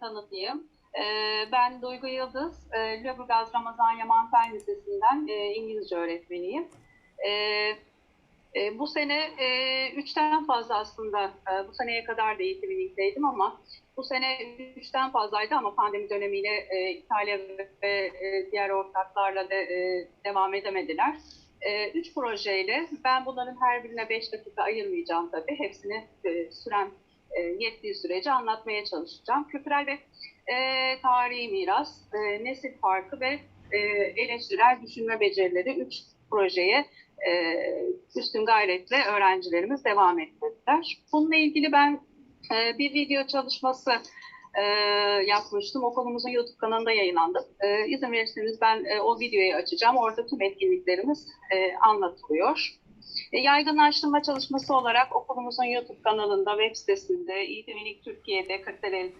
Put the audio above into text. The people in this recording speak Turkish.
tanıtayım. E, ben Duygu Yıldız, e, Lüleburgaz Ramazan Yaman Fen Lisesi'nden e, İngilizce öğretmeniyim. Bu sene üçten fazla aslında, bu seneye kadar da eğitimlikteydim ama bu sene üçten fazlaydı ama pandemi dönemiyle İtalya ve diğer ortaklarla da devam edemediler. Üç projeyle ben bunların her birine beş dakika ayırmayacağım tabii. Hepsini süren e, yettiği sürece anlatmaya çalışacağım. Kültürel ve e, tarihi miras, e, nesil farkı ve e, eleştirel düşünme becerileri üç projeye e, üstün gayretle öğrencilerimiz devam ettirdiler. Bununla ilgili ben e, bir video çalışması e, yapmıştım. Okulumuzun YouTube kanalında yayınlandı. E, izin verirseniz ben e, o videoyu açacağım. Orada tüm etkinliklerimiz e, anlatılıyor. E, yaygınlaştırma çalışması olarak okulumuzun YouTube kanalında, web sitesinde, Eğitimlik Türkiye'de, Kırklareli